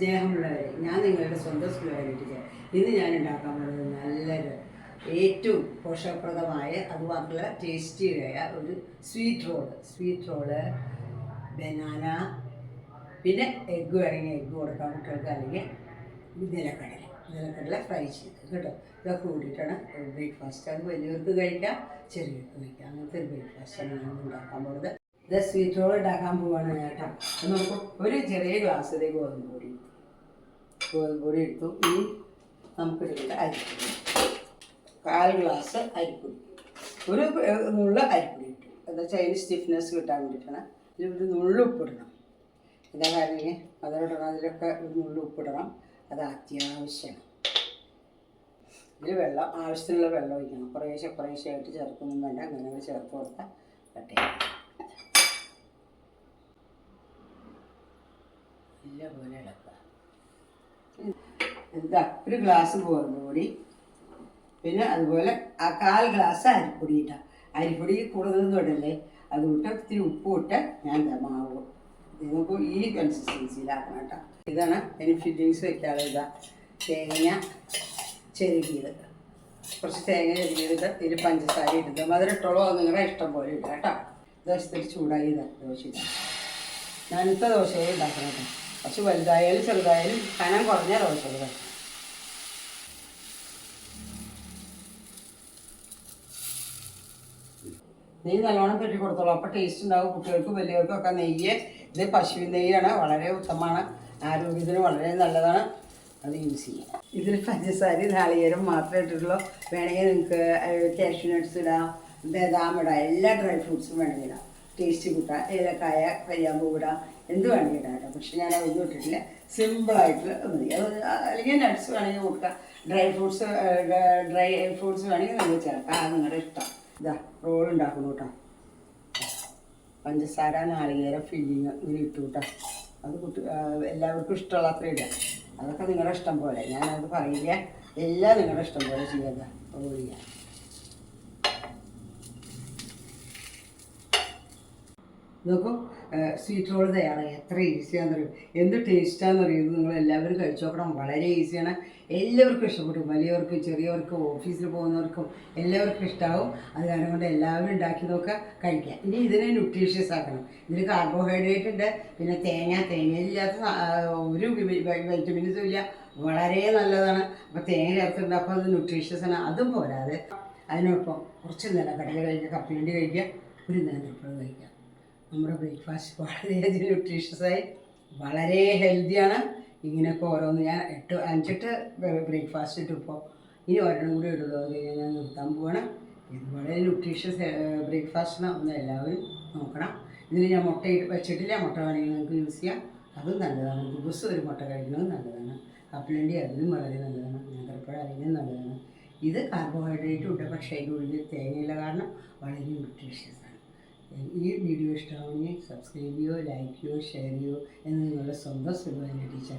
സ്നേഹമുള്ളവരെ ഞാൻ നിങ്ങളുടെ സ്വന്തം ടീച്ചർ ഇന്ന് ഞാൻ ഉണ്ടാക്കാൻ പോകുന്നത് നല്ലൊരു ഏറ്റവും പോഷകപ്രദമായ അതുമാത്രമല്ല ടേസ്റ്റിയായ ഒരു sweet roll sweet roll banana പിന്നെ എഗ്ഗ് വേണമെങ്കിൽ എഗ്ഗ് കൊടുക്കാം കുട്ടികൾക്ക് അല്ലെങ്കിൽ നിലക്കടല. നിലക്കടല ഫ്രൈ ചെയ്ത്. കേട്ടോ? ഇതൊക്കെ കൂടിയിട്ടാണ് ബ്രേക്ക്ഫാസ്റ്റ് അത് വലിയവർക്ക് കഴിക്കാം ചെറിയവർക്ക് കഴിക്കാം. അങ്ങനത്തെ ഒരു ബ്രേക്ക്ഫാസ്റ്റാണ് ഞാൻ ഉണ്ടാക്കാൻ പോകുന്നത്. ഇത് സ്വീറ്റ് റോൾ ഉണ്ടാക്കാൻ പോവാണ് കേട്ടോ. നമുക്ക് ഒരു ചെറിയ ഗ്ലാസ്സിലേക്ക് ഗോതമ്പ് പൊടി എടുത്തു ഗോതമ്പ് പൊടി എടുത്തു. ഇനി നമുക്ക് എടുക്കേണ്ട അരിപ്പൊടി. കാൽ ഗ്ലാസ് അരിപ്പൊടി. ഒരു നുള്ളു അരിപ്പൊടി ഇട്ടു എന്താ വെച്ചാൽ അതിന് സ്റ്റിഫ്നെസ് കിട്ടാൻ വേണ്ടിയിട്ടാണ് ഇതിൽ ഒരു നുള്ള് ഉപ്പിടണം എന്താ കാര്യം? അതിലിടണം അതിലൊക്കെ ഒരു നുള്ള് ഉപ്പിടണം അത് അത്യാവശ്യമാണ് ഇതിൽ വെള്ളം ആവശ്യത്തിനുള്ള വെള്ളം ഒഴിക്കണം. കുറേശ്ശെ കുറേശ്ശെ ആയിട്ട് ചേർക്കുന്നു വേണ്ട. അങ്ങനെ അങ്ങ് ചേർത്ത് കൊടുത്താൽ കട്ട് ചെയ്യാം നല്ലപോലെ ഇളക്കുക എന്താ ഒരു ഗ്ലാസ് ഗോതമ്പ് പൊടി പിന്നെ അതുപോലെ ആ കാൽ ഗ്ലാസ് അരിപ്പൊടി ഇട്ടാ അരിപ്പൊടി കൂടുതലൊന്നും ഇടല്ലേ അത് ഇട്ട് ഇത്തിരി ഉപ്പ് ഇട്ട് ഞാൻ മാവ്. നിങ്ങൾക്ക് ഈ കൺസിസ്റ്റൻസിയിലാക്കണം കേട്ടോ. ഇതാണ് അതിന് ഫില്ലിങ്സ് വെക്കാതെ ഇതാ തേങ്ങ ചെരുകിയത്. കുറച്ച് തേങ്ങ ചെരുകിയത് ഇതിൽ പഞ്ചസാര ഇട്ടത് മധുരം ഇട്ടോളോ നിങ്ങളുടെ ഇഷ്ടം പോലെ ഇല്ല കേട്ടോ. ദോശത്തിൽ ചൂടായി ഇതാ ദോശ ഇതാ ഞാനിത്ത ദോശയെ ഉണ്ടാക്കണം കേട്ടോ. കുറച്ച് വലുതായാലും ചെറുതായാലും കനം കുറഞ്ഞ വേണം നെയ്യ് നല്ലോണം പെട്ടി കൊടുത്തോളൂ അപ്പോൾ ടേസ്റ്റ് ഉണ്ടാവും. കുട്ടികൾക്കും വലിയവർക്കും ഒക്കെ നെയ്യ് ഇത് പശുവിൻ നെയ്യാണ്. വളരെ ഉത്തമമാണ്. ആരോഗ്യത്തിന് വളരെ നല്ലതാണ്. അത് യൂസ് ചെയ്യുക ഇതിൽ പഞ്ചസാരി നാളികേരം മാത്രമേ ഇട്ടിട്ടുള്ളൂ. വേണമെങ്കിൽ നിങ്ങൾക്ക് കാഷ്യൂ നട്ട്സ് ഇടാം ബദാം ഇടാം എല്ലാ ഡ്രൈ ഫ്രൂട്ട്സും വേണമെങ്കിൽ ഇടാം. ടേസ്റ്റ് കൂട്ടാം. ഏലക്കായ കരിയാമ്പൂ ഇടാം. എന്ത് വേണമെങ്കിൽ ഇടാം. പക്ഷെ ഞാൻ അതൊന്നും ഇട്ടിട്ടില്ല സിമ്പിളായിട്ട് മതി. അത് അല്ലെങ്കിൽ നട്ട്സ് വേണമെങ്കിൽ കൊടുക്കാം. ഡ്രൈ ഫ്രൂട്ട്സ് ഡ്രൈ ഫ്രൂട്ട്സ് വേണമെങ്കിൽ നമ്മൾ ചേർക്കാം. അത് നിങ്ങളുടെ ഇഷ്ടം. ഇതാ റോൾ ഉണ്ടാക്കുന്നു കേട്ടോ. പഞ്ചസാര നാളികേരം ഫില്ലിങ് ഇങ്ങനെ ഇട്ടു കേട്ടോ. അത് കുട്ടി എല്ലാവർക്കും ഇഷ്ടമുള്ള അത്ര ഇടാം. അതൊക്കെ നിങ്ങളുടെ ഇഷ്ടം പോലെ. ഞാനത് പറയില്ല. എല്ലാം നിങ്ങളുടെ ഇഷ്ടം പോലെ ചെയ്യാം. റോൾ ചെയ്യാം. നോക്കൂ സ്വീറ്റ് റോൾ തയ്യാറായി. എത്ര ഈസിയാണെന്ന് അറിയും എന്ത് അറിയുന്നത് നിങ്ങൾ എല്ലാവരും കഴിച്ചു നോക്കണം വളരെ ഈസിയാണ്. എല്ലാവർക്കും ഇഷ്ടപ്പെടും വലിയവർക്കും ചെറിയവർക്കും ഓഫീസിൽ പോകുന്നവർക്കും എല്ലാവർക്കും ഇഷ്ടമാവും അത് കാരണം എല്ലാവരും ഉണ്ടാക്കി നോക്കുക കഴിക്കുക. ഇനി ഇതിനെ ന്യൂട്രീഷ്യസ് ആക്കണം. ഇതിന് കാർബോഹൈഡ്രേറ്റ് ഉണ്ട്. പിന്നെ തേങ്ങ തേങ്ങയില്ലാത്ത ഒരു വൈറ്റമിൻസും ഇല്ല. വളരെ നല്ലതാണ്. അപ്പോൾ തേങ്ങ ചേർത്തിട്ടുണ്ട്. അപ്പോൾ അത് ന്യൂട്രീഷ്യസ് ആണ്. അതും പോരാതെ. അതിനൊപ്പം കുറച്ച് നിലക്കടല കഴിക്കുക കപ്പലണ്ടി കഴിക്കുക ഒരു നേന്ത്രപ്പഴം കഴിക്കുക. നമ്മുടെ ബ്രേക്ക്ഫാസ്റ്റ് വളരെയധികം ന്യൂട്രീഷ്യസായി വളരെ ഹെൽത്തിയാണ് ഇങ്ങനെയൊക്കെ ഓരോന്ന് ഞാൻ എട്ട് അഞ്ചെട്ട് ബ്രേക്ക്ഫാസ്റ്റ് ഇട്ടു. ഇപ്പോൾ ഇനി ഒരെണ്ണം കൂടി ഇടുള്ളൂ. അത് കഴിഞ്ഞാൽ ഞാൻ നിർത്താൻ പോവാണ്. ഇത് വളരെ ന്യൂട്രീഷ്യസ് ബ്രേക്ക്ഫാസ്റ്റിന് ഒന്ന് എല്ലാവരും നോക്കണം. ഇതിന് ഞാൻ മുട്ട വെച്ചിട്ടില്ല. മുട്ട വേണമെങ്കിൽ നിങ്ങൾക്ക് യൂസ് ചെയ്യാം. അതും നല്ലതാണ്. ദിവസം ഒരു മുട്ട കഴിക്കുന്നത് നല്ലതാണ്. കപ്പലണ്ടി അതിലും വളരെ നല്ലതാണ്. നേന്ത്രപ്പഴം അതിനും നല്ലതാണ്. ഇത് കാർബോഹൈഡ്രേറ്റും ഉണ്ട്. പക്ഷേ അതിന്റെ ഉള്ളിൽ തേങ്ങയില്ല കാരണം വളരെ ന്യൂട്രീഷ്യസ് ആണ്. ഈ വീഡിയോ ഇഷ്ടമാണെങ്കിൽ സബ്സ്ക്രൈബ് ചെയ്യോ ലൈക്ക് ചെയ്യോ ഷെയർ ചെയ്യോ എന്ന് നിങ്ങളുടെ സ്വന്തം സുഖം ടീച്ചർ